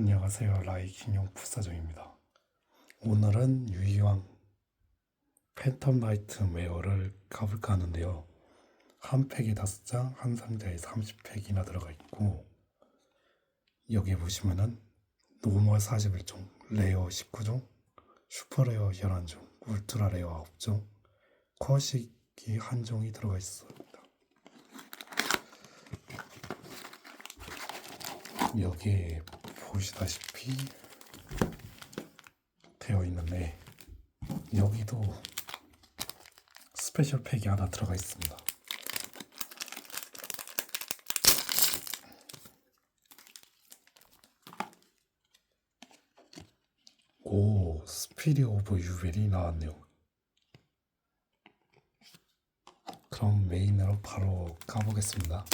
안녕하세요. 라이킹용 부사정입니다. 오늘은 유이왕 팬텀 나이트 메어를 가볼까 하는데요. 한 팩에 다섯 장, 한 상자에 30팩이나 들어가 있고 여기 보시면은 노멀 41종, 레어 19종, 슈퍼 레어 11종, 울트라 레어 9종, 커식이 한 종이 들어가 있습니다. 여기에 보시다시피 되어 있는데 여기도 스페셜 팩이 하나 들어가 있습니다. 오, 스피릿 오브 유벨이 나왔네요. 그럼 메인으로 바로 가보겠습니다.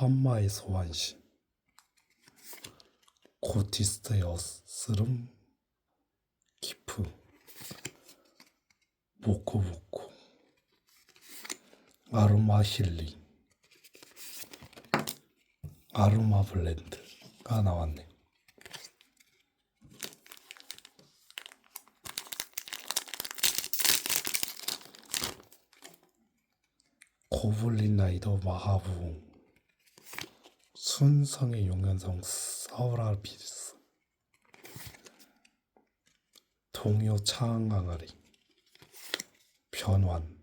환마의 소환신. 고티스트의 어스름 기프 모코모코. 아로마 힐링. 아로마 블렌드가 나왔네요. 고블린 라이더 마하부웅 순성의 용연성 사우라비스 동요 차항강아리 변환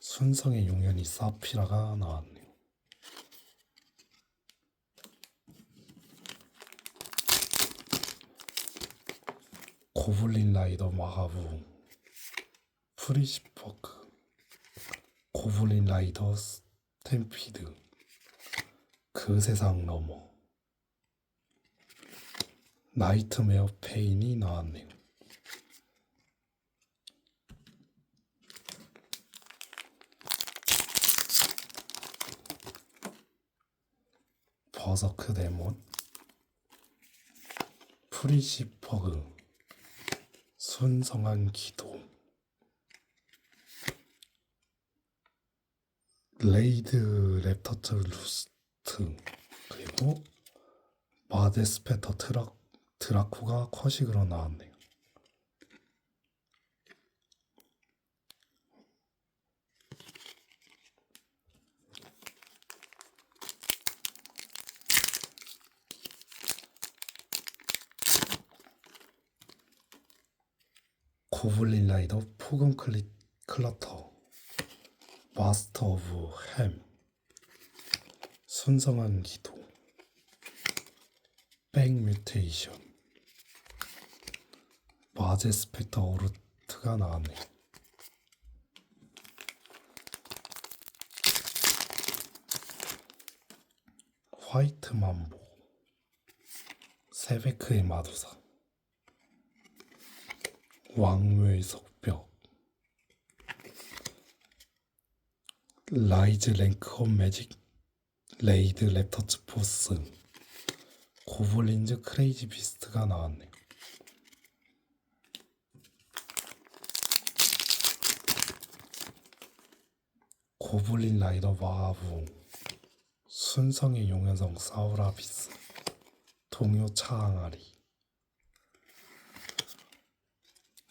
순성의 용연이 사피라가 나왔네요. 고블린 라이더 마하부 프리시퍼크 고블린 라이더 스탬피드 그 세상 너머 나이트메어 페인이 나왔네요. 버서크 데몬 프리시퍼그 순성한 기도 레이드 랩터트 루스 트 그리고 마데스페터 트라, 드라코가 커식으로 나왔네요. 고블린 라이더 포금 클리, 클러터 마스터 오브 햄 순성한 기도. 백 뮤테이션 마제 스펙터 오르트가 나왔네. 화이트 만보. 세베크의 마두사. 왕묘의 석벽. 라이즈 랭크 업 매직 레이드 랩터츠 포스 고블린즈 크레이지 비스트가 나왔네요. 고블린 라이더 마하부 순성의 용연성 사우라비스. 동요 차항아리.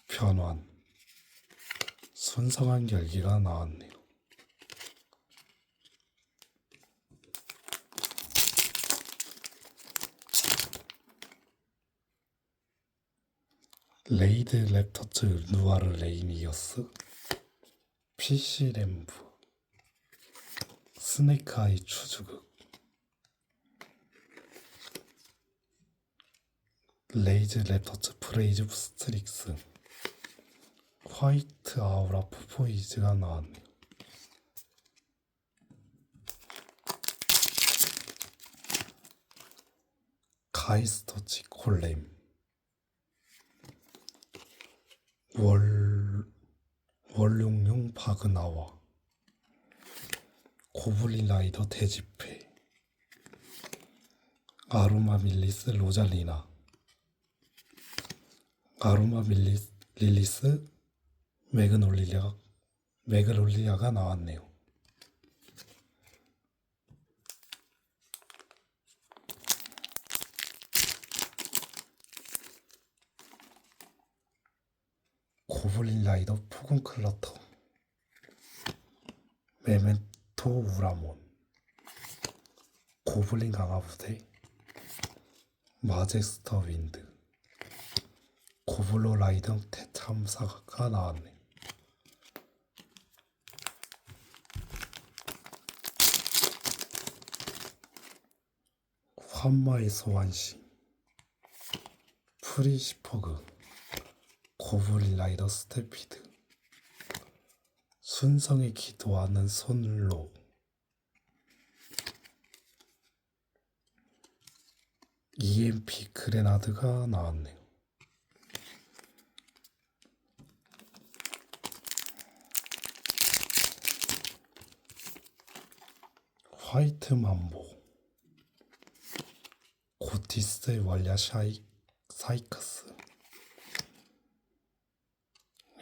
변환. 순성한 결기가 나왔네요. 레이드 랩터츠 누아르 레이니어스 PC 램브 스네이크 아이 추주극 레이즈 랩터츠 프레이즈 스트릭스 화이트 아우라 푸포이즈가 나왔네요. 가이스터치 콜렘 월 월룡용 바그나와 고블린 라이더 대집회 아로마 밀리스 로잘리나 아로마 밀리스 릴리스 매그놀리아 매그놀리아가 나왔네요. 고블린 라이더 폭군 클러터. 메멘토 우라몬 고블린 강화 부대. 마제스터 윈드. 고블로 라이더 대참사가 나왔네. 환마의 소환시 프리시퍼그 고블린 라이더 스태피드. 순성에 기도하는 손로. EMP 그레나드가 나왔네요. 화이트 만보. 고티스의 원ля 샤이 사이커스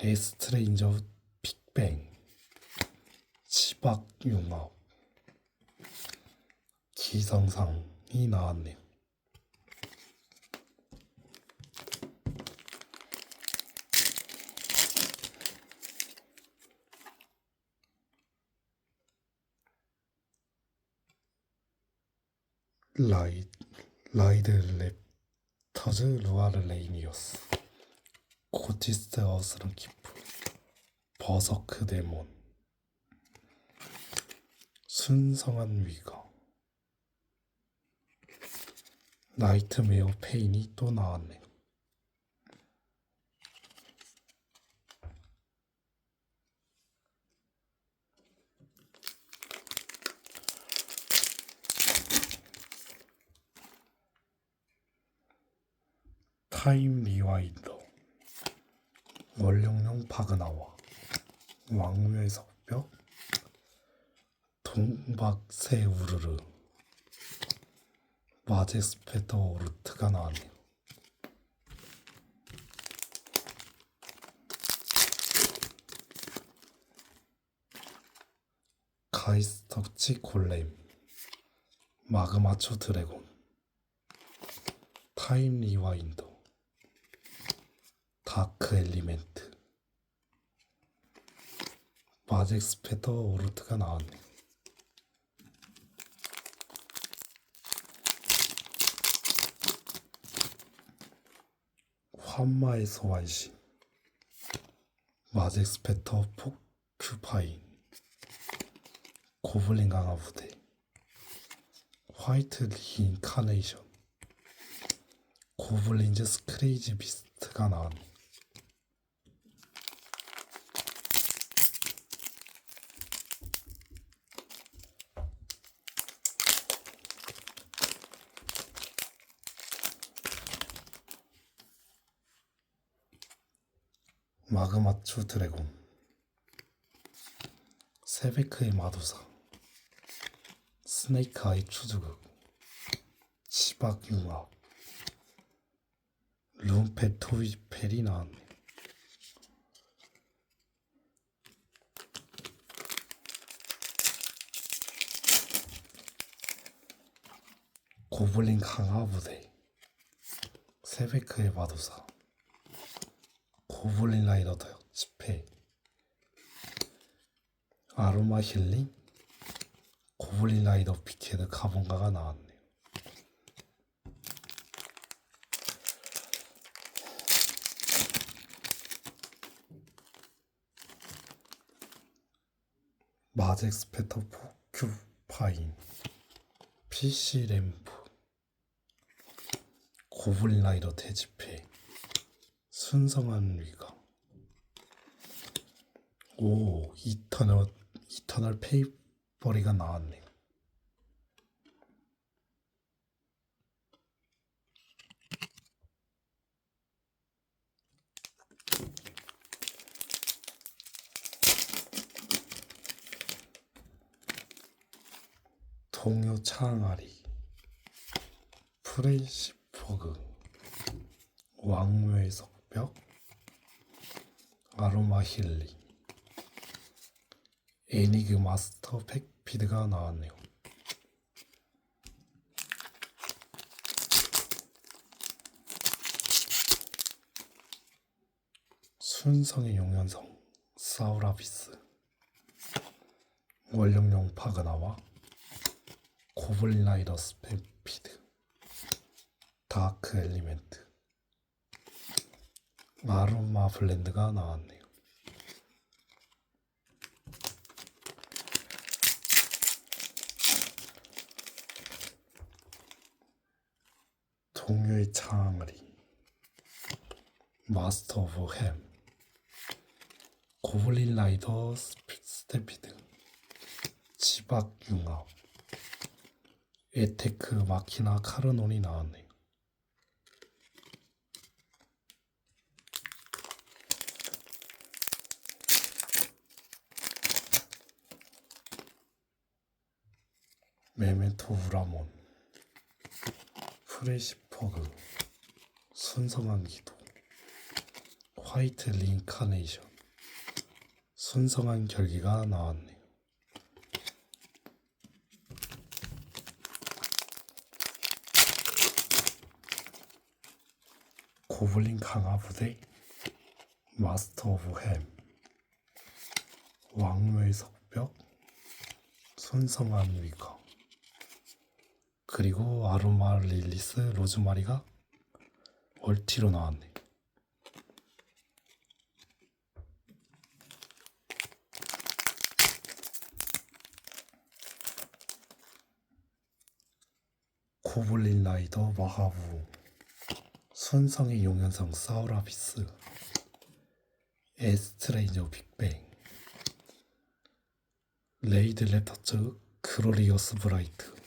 에스트레인저 빅뱅 치박융합 기성상이 나왔네요. 라이 라이드 랩터즈 루아르 레이니어스 고티스트 어스런 키프 버서크 데몬. 순성한 위가 나이트메어 페인이 또 나왔네요. 타임 리와인더 원룡용 바그나와 왕묘의 석벽 동박새 우르르 마제스페더 오르트가 나왔네요. 가이스터치 골렘 마그마초 드래곤 타임 리와인더 다크 엘리멘트 마젝스페더 오르트가 나왔네. 환마의 소환신 마젝스페터 포큐파인 고블린 강화 부대 화이트 리인카네이션 고블린즈 스크레이지 비스트가 나왔네. 마그마추 드래곤. 세베크의 마도사. 스네이크 아이 추주극. 융합 룸페 토이 펠이 나왔네 고블린 강화 부대. 세베크의 마도사 고블린 라이더 집회 아로마 힐링? 고블린 라이더 피케드 가본가가 나왔네요. 마젝 스페터 포 큐파인. PC 램프. 고블린 라이더 대집회 순성한 위가 오 이터널 이터널 페이버리가 나왔네요. 동요 창아리 프레시퍼그 왕묘의 석 벽 아로마 힐링. 애니그 마스터 팩 피드가 나왔네요. 순성의 용연성 사우라비스. 원령용 파그나와 고블린 라이더 스팸피드. 다크 엘리멘트 아로마 블렌드가 나왔네요. 동요의 창아리 마스터 오브 햄 고블린 라이더 스태피드 지박 융합 에테크 마키나 카르논이 나왔네요. 메멘토 우라몬 프레시 퍼그 순성한 기도 화이트 링카네이션 순성한 결기가 나왔네요. 고블린 강화 부대 마스터 오브 햄 왕묘의 석벽 순성한 위거 그리고 아로마 릴리스 로즈마리가 얼티로 나왔네. 고블린 라이더 마하부 순성의 용연성 사우라비스 에스트레이저 빅뱅 레이드 레터츠 그로리어스 브라이트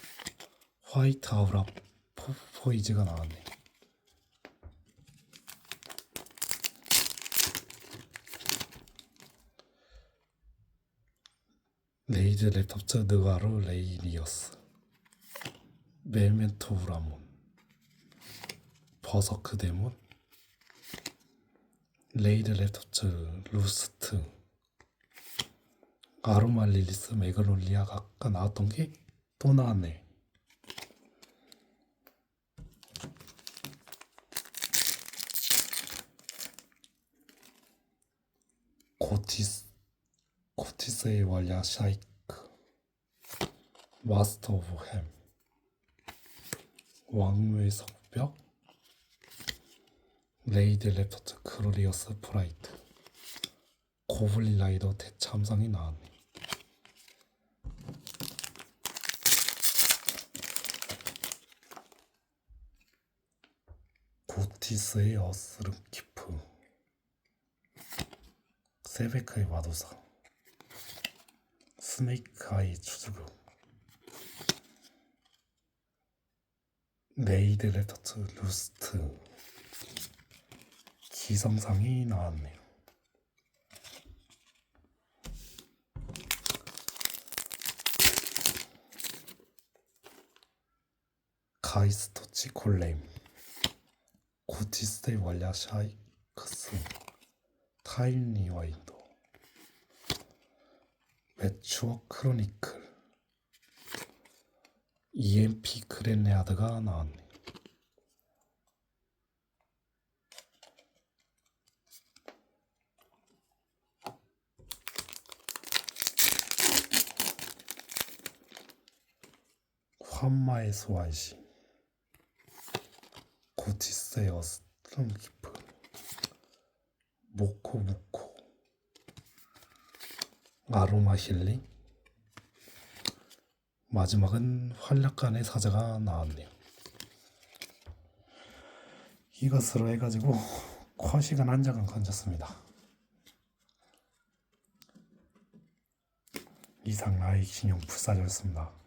화이트 아우라 포, 포이즈가 나왔네. 레이드 랩탑처 느가로 레이리어스 멜멘토 우라몬 버서크 데몬 레이드 랩탑처 루스트 아로마 릴리스 메가롤리아가 아까 나왔던 게 또 나왔네. 고티스 고티스의 월야 샤이크 마스터 오브 햄 왕묘의 석벽 레이드 랩터트 크로리어스 프라이트 고블린 라이더 대참상이 나왔네 고티스의 어스름 키프 세베크의 마도사 스네이크 아이 추주극 레이드 레터트 루스트 기성상이 나왔네요. 가이스토치 콜레임 고티스의 월야 샤이크스 타일니 와인도 매추어 크로니클 EMP 그랜레아드가 나왔네. 환마의 소환시 고티스의 어스트럼 기프 모코 무코 아로마 힐링 마지막은 활약간의 사자가 나왔네요. 이것으로 해가지고 컷시간 한 장은 건졌습니다. 이상 라이 신용 불사조였습니다.